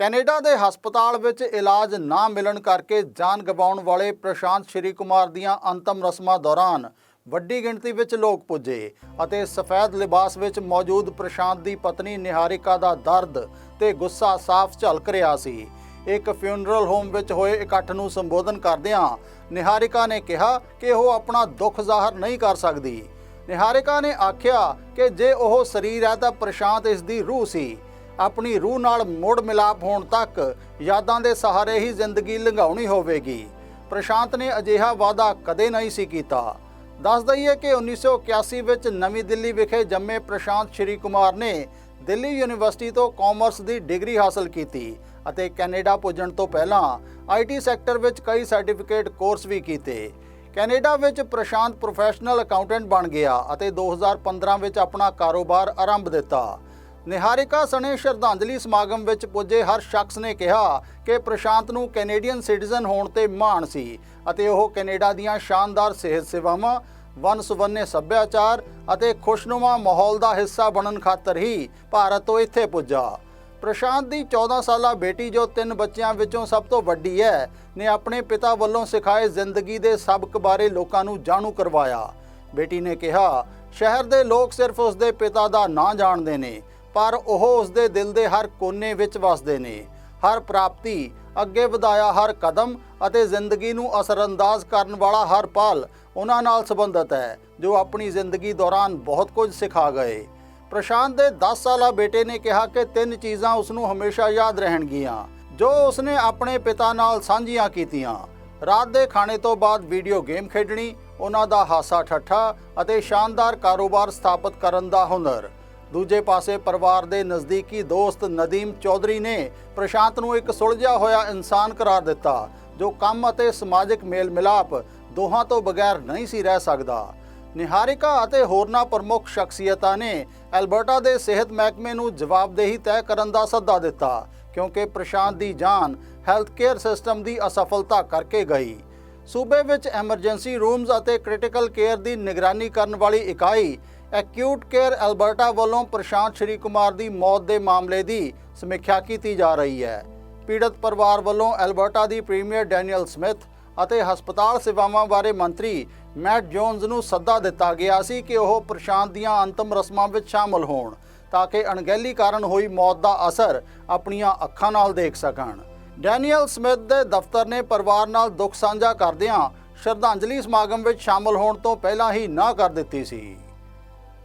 Canada ਦੇ ਹਸਪਤਾਲ ਵਿੱਚ ਇਲਾਜ ਨਾ ਮਿਲਣ ਕਰਕੇ ਜਾਨ ਗਵਾਉਣ ਵਾਲੇ ਪ੍ਰਸ਼ਾਂਤ ਸ਼੍ਰੀ ਕੁਮਾਰ ਦੀਆਂ ਅੰਤਮ ਰਸਮਾਂ ਦੌਰਾਨ ਵੱਡੀ ਗਿਣਤੀ ਵਿੱਚ ਲੋਕ ਪੁੱਜੇ ਅਤੇ ਸਫੈਦ ਲਿਬਾਸ ਵਿੱਚ ਮੌਜੂਦ ਪ੍ਰਸ਼ਾਂਤ ਦੀ ਪਤਨੀ ਨਿਹਾਰਿਕਾ ਦਾ ਦਰਦ ਤੇ ਗੁੱਸਾ ਸਾਫ਼ ਝਲਕ ਰਿਹਾ ਸੀ। ਇੱਕ ਫਿਊਨਰਲ ਹੋਮ ਵਿੱਚ ਹੋਏ ਇਕੱਠ ਨੂੰ ਸੰਬੋਧਨ ਕਰਦਿਆਂ ਨਿਹਾਰਿਕਾ ਨੇ ਕਿਹਾ ਕਿ ਉਹ ਆਪਣਾ ਦੁੱਖ ਜ਼ਾਹਰ ਨਹੀਂ ਕਰ ਸਕਦੀ। ਨਿਹਾਰਿਕਾ ਨੇ ਆਖਿਆ ਕਿ ਜੇ ਉਹ ਸਰੀਰ ਹੈ ਤਾਂ ਪ੍ਰਸ਼ਾਂਤ ਇਸ ਦੀ ਰੂਹ ਸੀ। ਆਪਣੀ ਰੂਹ ਨਾਲ ਮੁੜ ਮਿਲਾਪ ਹੋਣ ਤੱਕ ਯਾਦਾਂ ਦੇ ਸਹਾਰੇ ਹੀ ਜ਼ਿੰਦਗੀ ਲੰਘਾਉਣੀ ਹੋਵੇਗੀ। ਪ੍ਰਸ਼ਾਂਤ ਨੇ ਅਜਿਹਾ ਵਾਅਦਾ ਕਦੇ ਨਹੀਂ ਸੀ ਕੀਤਾ। ਦੱਸ ਦਈਏ ਕਿ 1981 ਵਿੱਚ ਨਵੀਂ ਦਿੱਲੀ ਵਿਖੇ ਜੰਮੇ ਪ੍ਰਸ਼ਾਂਤ ਸ਼੍ਰੀ ਕੁਮਾਰ ਨੇ ਦਿੱਲੀ ਯੂਨੀਵਰਸਿਟੀ ਤੋਂ ਕਾਮਰਸ ਦੀ ਡਿਗਰੀ ਹਾਸਲ ਕੀਤੀ ਅਤੇ ਕੈਨੇਡਾ ਪੁੱਜਣ ਤੋਂ ਪਹਿਲਾਂ ਆਈਟੀ ਸੈਕਟਰ ਵਿੱਚ ਕਈ ਸਰਟੀਫਿਕੇਟ ਕੋਰਸ ਵੀ ਕੀਤੇ। ਕੈਨੇਡਾ ਵਿੱਚ ਪ੍ਰਸ਼ਾਂਤ ਪ੍ਰੋਫੈਸ਼ਨਲ ਅਕਾਊਂਟੈਂਟ ਬਣ ਗਿਆ ਅਤੇ 2015 ਵਿੱਚ ਆਪਣਾ ਕਾਰੋਬਾਰ ਆਰੰਭ ਦਿੱਤਾ। ਨਿਹਾਰਿਕਾ ਸਣੇ ਸ਼ਰਧਾਂਜਲੀ ਸਮਾਗਮ ਵਿੱਚ ਪੁੱਜੇ ਹਰ ਸ਼ਖਸ ਨੇ ਕਿਹਾ ਕਿ ਪ੍ਰਸ਼ਾਂਤ ਨੂੰ ਕੈਨੇਡੀਅਨ ਸਿਟੀਜ਼ਨ ਹੋਣ ਤੇ ਮਾਣ ਸੀ ਅਤੇ ਉਹ ਕੈਨੇਡਾ ਦੀਆਂ ਸ਼ਾਨਦਾਰ ਸਿਹਤ ਸੇਵਾਵਾਂ ਵਨ ਸੁਵੰਨੇ ਸੱਭਿਆਚਾਰ ਅਤੇ ਖੁਸ਼ਨੁਮਾ ਮਾਹੌਲ ਦਾ ਹਿੱਸਾ ਬਣਨ ਖਾਤਰ ਹੀ ਭਾਰਤ ਤੋਂ ਇੱਥੇ ਪੁੱਜਾ। ਪ੍ਰਸ਼ਾਂਤ ਦੀ 14 ਸਾਲਾ ਬੇਟੀ ਜੋ ਤਿੰਨ ਬੱਚਿਆਂ ਵਿੱਚੋਂ ਸਭ ਤੋਂ ਵੱਡੀ ਹੈ, ਨੇ ਆਪਣੇ ਪਿਤਾ ਵੱਲੋਂ ਸਿਖਾਏ ਜ਼ਿੰਦਗੀ ਦੇ ਸਬਕ ਬਾਰੇ ਲੋਕਾਂ ਨੂੰ ਜਾਣੂ ਕਰਵਾਇਆ। ਬੇਟੀ ਨੇ ਕਿਹਾ, ਸ਼ਹਿਰ ਦੇ ਲੋਕ ਸਿਰਫ ਉਸ ਦੇ ਪਿਤਾ ਦਾ ਨਾਂ ਜਾਣਦੇ ਨੇ। ਪਰ ਉਹ ਉਸਦੇ ਦਿਲ ਦੇ ਹਰ ਕੋਨੇ ਵਿੱਚ ਵਸਦੇ ਨੇ। ਹਰ ਪ੍ਰਾਪਤੀ, ਅੱਗੇ ਵਧਾਇਆ ਹਰ ਕਦਮ ਅਤੇ ਜ਼ਿੰਦਗੀ ਨੂੰ ਅਸਰਅੰਦਾਜ਼ ਕਰਨ ਵਾਲਾ ਹਰ ਪਲ ਉਹਨਾਂ ਨਾਲ ਸੰਬੰਧਿਤ ਹੈ, ਜੋ ਆਪਣੀ ਜ਼ਿੰਦਗੀ ਦੌਰਾਨ ਬਹੁਤ ਕੁਝ ਸਿਖਾ ਗਏ। ਪ੍ਰਸ਼ਾਂਤ ਦੇ 10 ਸਾਲਾ ਬੇਟੇ ਨੇ ਕਿਹਾ ਕਿ ਤਿੰਨ ਚੀਜ਼ਾਂ ਉਸ ਨੂੰ ਹਮੇਸ਼ਾ ਯਾਦ ਰਹਿਣਗੀਆਂ, ਜੋ ਉਸਨੇ ਆਪਣੇ ਪਿਤਾ ਨਾਲ ਸਾਂਝੀਆਂ ਕੀਤੀਆਂ। ਰਾਤ ਦੇ ਖਾਣੇ ਤੋਂ ਬਾਅਦ ਵੀਡੀਓ ਗੇਮ ਖੇਡਣੀ, ਉਹਨਾਂ ਦਾ ਹਾਸਾ ਠੱਠਾ ਅਤੇ ਸ਼ਾਨਦਾਰ ਕਾਰੋਬਾਰ ਸਥਾਪਿਤ ਕਰਨ ਦਾ ਹੁਨਰ। ਦੂਜੇ ਪਾਸੇ ਪਰਿਵਾਰ ਦੇ ਨਜ਼ਦੀਕੀ ਦੋਸਤ ਨਦੀਮ ਚੌਧਰੀ ਨੇ ਪ੍ਰਸ਼ਾਂਤ ਨੂੰ ਇੱਕ ਸੁਲਝਿਆ ਹੋਇਆ ਇਨਸਾਨ ਕਰਾਰ ਦਿੱਤਾ, ਜੋ ਕੰਮ ਅਤੇ ਸਮਾਜਿਕ ਮੇਲ ਮਿਲਾਪ ਦੋਹਾਂ ਤੋਂ ਬਗੈਰ ਨਹੀਂ ਸੀ ਰਹਿ ਸਕਦਾ। ਨਿਹਾਰਿਕਾ ਅਤੇ ਹੋਰਨਾਂ ਪ੍ਰਮੁੱਖ ਸ਼ਖਸੀਅਤਾਂ ਨੇ ਐਲਬਰਟਾ ਦੇ ਸਿਹਤ ਮਹਿਕਮੇ ਨੂੰ ਜਵਾਬਦੇਹੀ ਤੈਅ ਕਰਨ ਦਾ ਸੱਦਾ ਦਿੱਤਾ, ਕਿਉਂਕਿ ਪ੍ਰਸ਼ਾਂਤ ਦੀ ਜਾਨ ਹੈਲਥ ਕੇਅਰ ਸਿਸਟਮ ਦੀ ਅਸਫਲਤਾ ਕਰਕੇ ਗਈ। ਸੂਬੇ ਵਿੱਚ ਐਮਰਜੈਂਸੀ ਰੂਮਸ ਅਤੇ ਕ੍ਰਿਟੀਕਲ ਕੇਅਰ ਦੀ ਨਿਗਰਾਨੀ ਕਰਨ ਵਾਲੀ ਇਕਾਈ ਐਕਿਊਟ ਕੇਅਰ ਐਲਬਰਟਾ ਵੱਲੋਂ ਪ੍ਰਸ਼ਾਂਤ ਸ਼੍ਰੀ ਕੁਮਾਰ ਦੀ ਮੌਤ ਦੇ ਮਾਮਲੇ ਦੀ ਸਮੀਖਿਆ ਕੀਤੀ ਜਾ ਰਹੀ ਹੈ। ਪੀੜਤ ਪਰਿਵਾਰ ਵੱਲੋਂ ਐਲਬਰਟਾ ਦੀ ਪ੍ਰੀਮੀਅਰ ਡੈਨੀਅਲ ਸਮਿਥ ਅਤੇ ਹਸਪਤਾਲ ਸੇਵਾਵਾਂ ਬਾਰੇ ਮੰਤਰੀ ਮੈਟ ਜੋਨਸ ਨੂੰ ਸੱਦਾ ਦਿੱਤਾ ਗਿਆ ਸੀ ਕਿ ਉਹ ਪ੍ਰਸ਼ਾਂਤ ਦੀਆਂ ਅੰਤਮ ਰਸਮਾਂ ਵਿੱਚ ਸ਼ਾਮਲ ਹੋਣ ਤਾਂ ਕਿ ਅਣਗਹਿਲੀ ਕਾਰਨ ਹੋਈ ਮੌਤ ਦਾ ਅਸਰ ਆਪਣੀਆਂ ਅੱਖਾਂ ਨਾਲ ਦੇਖ ਸਕਣ। ਡੈਨੀਅਲ ਸਮਿਥ ਦੇ ਦਫ਼ਤਰ ਨੇ ਪਰਿਵਾਰ ਨਾਲ ਦੁੱਖ ਸਾਂਝਾ ਕਰਦਿਆਂ ਸ਼ਰਧਾਂਜਲੀ ਸਮਾਗਮ ਵਿੱਚ ਸ਼ਾਮਲ ਹੋਣ ਤੋਂ ਪਹਿਲਾਂ ਹੀ ਨਾ ਕਰ ਦਿੱਤੀ ਸੀ।